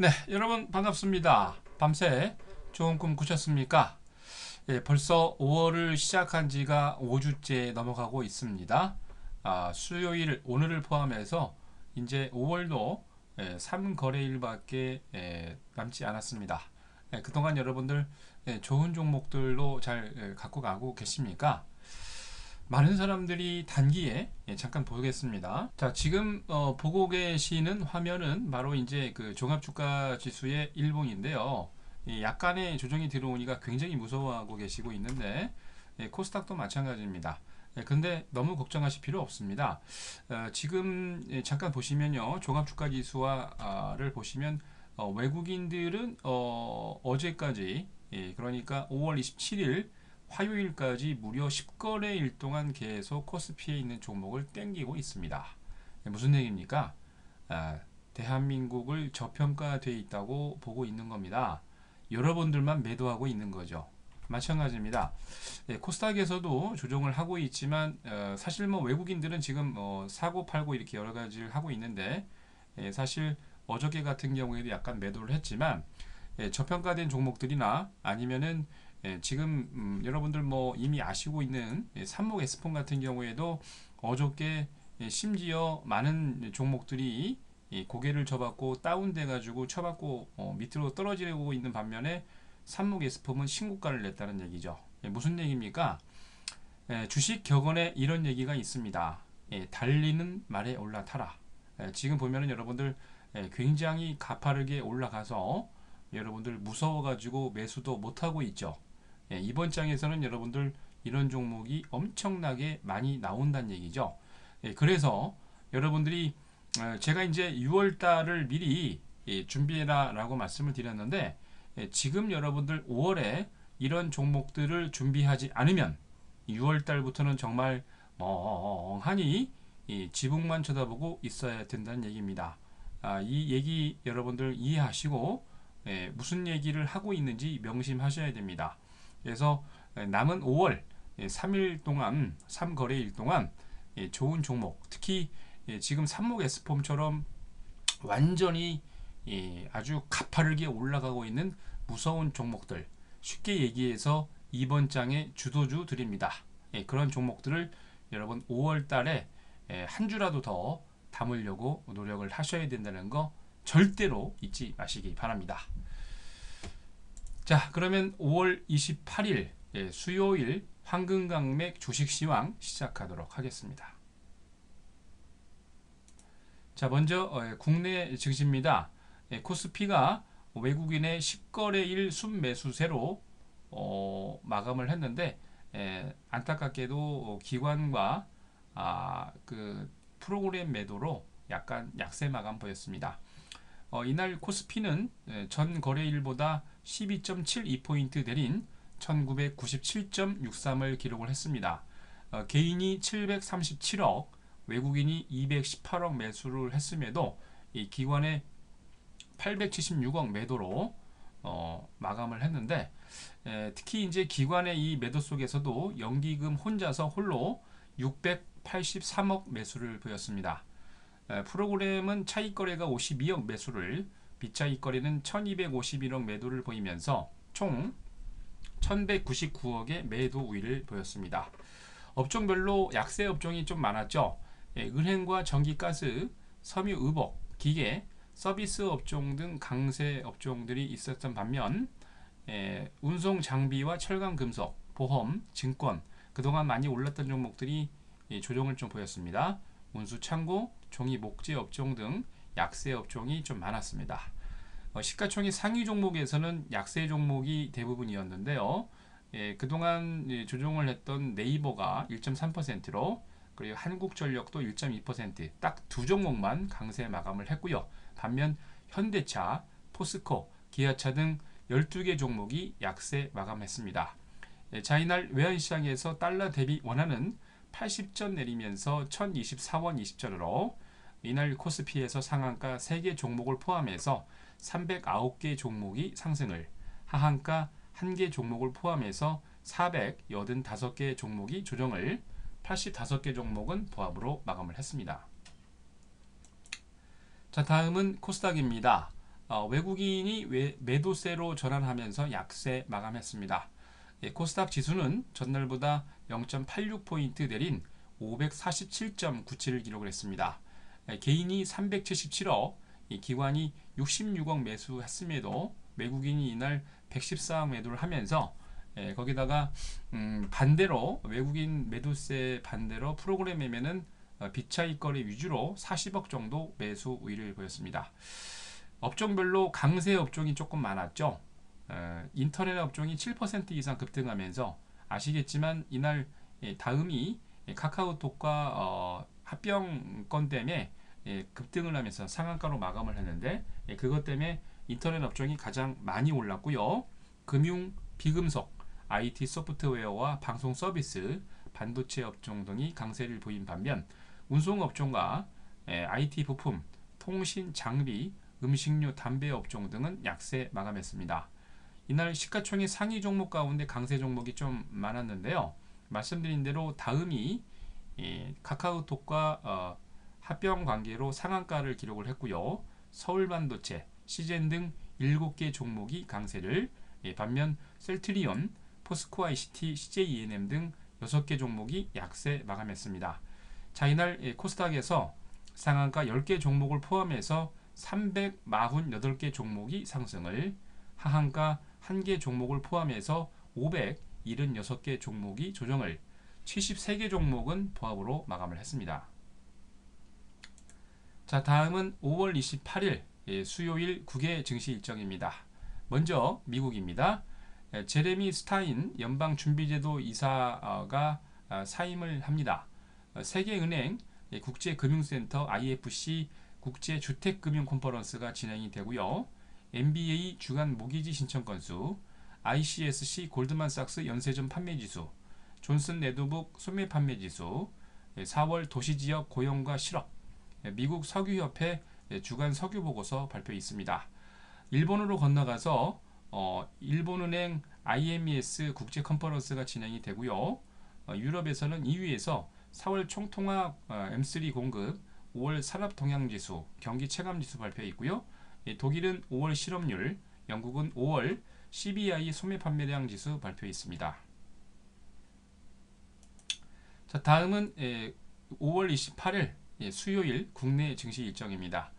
네, 여러분 반갑습니다. 밤새 좋은 꿈 꾸셨습니까? 예, 벌써 5월을 시작한 지가 5주째 넘어가고 있습니다. 아, 수요일 오늘을 포함해서 이제 5월도 예, 3거래일밖에 예, 남지 않았습니다. 예, 그동안 여러분들 예, 좋은 종목들로 잘 예, 갖고 가고 계십니까? 많은 사람들이 단기에 예, 잠깐 보겠습니다. 자, 지금 어, 보고 계시는 화면은 바로 이제 그 종합주가 지수의 일봉인데요. 예, 약간의 조정이 들어오니까 굉장히 무서워하고 계시고 있는데 예, 코스닥도 마찬가지입니다. 예, 근데 너무 걱정하실 필요 없습니다. 어, 지금 예, 잠깐 보시면요, 종합주가 지수와를 보시면 어, 외국인들은 어, 어제까지 예, 그러니까 5월 27일 화요일까지 무려 10거래일 동안 계속 코스피에 있는 종목을 땡기고 있습니다. 네, 무슨 얘기입니까? 아, 대한민국을 저평가되어 있다고 보고 있는 겁니다. 여러분들만 매도하고 있는 거죠. 마찬가지입니다. 네, 코스닥에서도 조정을 하고 있지만 어, 사실 뭐 외국인들은 지금 어, 사고 팔고 이렇게 여러 가지를 하고 있는데 예, 사실 어저께 같은 경우에도 약간 매도를 했지만 예, 저평가된 종목들이나 아니면은 예, 지금 음, 여러분들 뭐 이미 아시고 있는 예, 삼목 에스폰 같은 경우에도 어저께 예, 심지어 많은 종목들이 이 고개를 접었고 다운돼 가지고 쳐받고 어, 밑으로 떨어지고 있는 반면에 삼목 에스폼은 신고가를 냈다는 얘기죠. 예, 무슨 얘기입니까? 예, 주식 격언에 이런 얘기가 있습니다. 예, 달리는 말에 올라타라. 예, 지금 보면은 여러분들 예, 굉장히 가파르게 올라가서 여러분들 무서워가지고 매수도 못하고 있죠. 예, 이번 장에서는 여러분들 이런 종목이 엄청나게 많이 나온다는 얘기죠. 예, 그래서 여러분들이 어, 제가 이제 6월 달을 미리 예, 준비해라 라고 말씀을 드렸는데 예, 지금 여러분들 5월에 이런 종목들을 준비하지 않으면 6월 달부터는 정말 멍하니 이 지붕만 쳐다보고 있어야 된다는 얘기입니다. 아, 이 얘기 여러분들 이해하시고 예, 무슨 얘기를 하고 있는지 명심하셔야 됩니다. 그래서 남은 5월 3일 동안 3거래일 동안 예, 좋은 종목 특히 예, 지금 삼목 에스폼처럼 완전히 예, 아주 가파르게 올라가고 있는 무서운 종목들 쉽게 얘기해서 이번 장의 주도주 드립니다. 그런 종목들을 여러분 5월 달에 한 주라도 더 담으려고 노력을 하셔야 된다는 거 절대로 잊지 마시기 바랍니다. 자, 그러면 5월 28일 예, 수요일 황금강맥 주식시황 시작하도록 하겠습니다. 자, 먼저 어, 국내 증시입니다. 예, 코스피가 외국인의 10거래 일 순매수세로 어, 마감을 했는데 예, 안타깝게도 기관과 아, 그 프로그램 매도로 약간 약세 마감 보였습니다. 어, 이날 코스피는 예, 전 거래일보다 12.72포인트 내린 1997.63을 기록을 했습니다. 어, 개인이 737억, 외국인이 218억 매수를 했음에도 이 기관의 876억 매도로 어, 마감을 했는데 에, 특히 이제 기관의 이 매도 속에서도 연기금 혼자서 홀로 683억 매수를 보였습니다. 프로그램은 차익 거래가 52억 매수를 비차익 거래는 1251억 매도를 보이면서 총 1199억의 매도 우위를 보였습니다. 업종별로 약세 업종이 좀 많았죠. 예, 은행과 전기가스, 섬유의복, 기계, 서비스 업종 등 강세 업종들이 있었던 반면 예, 운송 장비와 철강 금속, 보험, 증권 그동안 많이 올랐던 종목들이 예, 조정을 좀 보였습니다. 운수 창고, 종이 목재 업종 등 약세 업종이 좀 많았습니다. 어, 시가총액 상위 종목에서는 약세 종목이 대부분이었는데요. 예, 그동안 예, 조정을 했던 네이버가 1.3%로 그리고 한국전력도 1.2%딱 두 종목만 강세 마감을 했고요. 반면 현대차, 포스코, 기아차 등 12개 종목이 약세 마감했습니다. 예, 자 이날 외환시장에서 달러 대비 원화는 80전 내리면서 1024원 20전으로 이날 코스피에서 상한가 3개 종목을 포함해서 309개 종목이 상승을 하한가 1개 종목을 포함해서 485개 종목이 조정을 85개 종목은 보합으로 마감을 했습니다. 자 다음은 코스닥입니다. 어, 외국인이 외, 매도세로 전환하면서 약세 마감했습니다. 예, 코스닥 지수는 전날보다 0.86포인트 내린 547.97을 기록을 했습니다. 예, 개인이 377억, 기관이 66억 매수했음에도 외국인이 이날 114억 매도를 하면서 예, 거기다가 음, 반대로 외국인 매도세 반대로 프로그램 매매는 어, 비차익 거래 위주로 40억 정도 매수 우위를 보였습니다. 업종별로 강세 업종이 조금 많았죠. 어, 인터넷 업종이 7% 이상 급등하면서 아시겠지만 이날 예, 다음이 카카오톡과 어, 합병 건 때문에 예, 급등을 하면서 상한가로 마감을 했는데 예, 그것 때문에 인터넷 업종이 가장 많이 올랐고요. 금융, 비금속, IT 소프트웨어와 방송 서비스, 반도체 업종 등이 강세를 보인 반면 운송 업종과 IT 부품, 통신, 장비, 음식료, 담배 업종 등은 약세 마감했습니다. 이날 시가총액 상위 종목 가운데 강세 종목이 좀 많았는데요. 말씀드린 대로 다음이 카카오톡과 어, 합병 관계로 상한가를 기록을 했고요. 서울반도체, 시젠 등 7개 종목이 강세를 예, 반면 셀트리온, 포스코 ICT, CJENM 등 6개 종목이 약세 마감했습니다. 자 이날 예, 코스닥에서 상한가 10개 종목을 포함해서 348개 종목이 상승을 하한가 1개 종목을 포함해서 576개 종목이 조정을 73개 종목은 보합으로 마감을 했습니다. 자 다음은 5월 28일 예, 수요일 9개 증시 일정입니다. 먼저 미국입니다. 예, 제레미 스타인 연방준비제도 이사가 아, 사임을 합니다. 어, 세계은행 예, 국제금융센터 IFC 국제주택금융 컨퍼런스가 진행이 되고요. MBA 주간 모기지 신청 건수, ICSC 골드만삭스 연세점 판매지수, 존슨 네드북 소매 판매지수, 4월 도시지역 고용과 실업, 미국 석유협회 주간 석유 보고서 발표 있습니다. 일본으로 건너가서 어, 일본은행 IMES 국제 컨퍼런스가 진행이 되고요. 어, 유럽에서는 2위에서 4월 총통합 어, M3 공급, 5월 산업 동향 지수, 경기 체감 지수 발표 있고요. 예, 독일은 5월 실업률, 영국은 5월 CBI 소매 판매량 지수 발표 있습니다. 자, 다음은 예, 5월 28일 예, 수요일 국내 증시 일정입니다.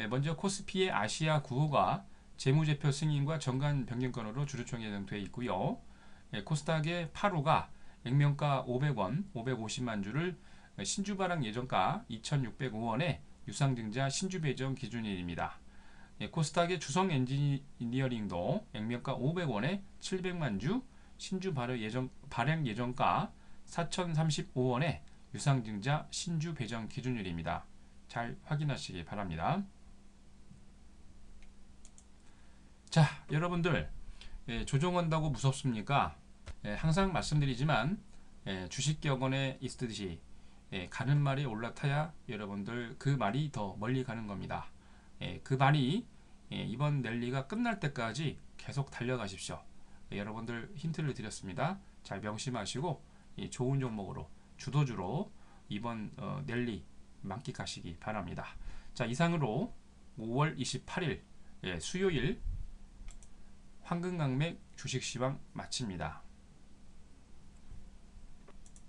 예, 먼저 코스피의 아시아 9호가 재무제표 승인과 정관 변경건으로 주주총 예정되어 있고요. 예, 코스닥의 8호가 액면가 500원, 550만 주를 신주 발행 예정가 2,605원에 유상증자 신주 배정 기준일입니다. 예, 코스닥의 주성 엔지니어링도 액면가 500원에 700만 주 신주 발행 예정 발행 예정가 4,035원에 유상증자 신주 배정 기준일입니다. 잘 확인하시기 바랍니다. 자, 여러분들 예, 조정한다고 무섭습니까? 예, 항상 말씀드리지만 예, 주식 격언에 있듯이 예, 가는 말이 올라타야 여러분들 그 말이 더 멀리 가는 겁니다. 예, 그 말이 예, 이번 랠리가 끝날 때까지 계속 달려가십시오. 예, 여러분들 힌트를 드렸습니다. 잘 명심하시고 좋은 종목으로 주도주로 이번 어, 랠리 만끽하시기 바랍니다. 자 이상으로 5월 28일 예, 수요일 황금강맥 주식시황 마칩니다.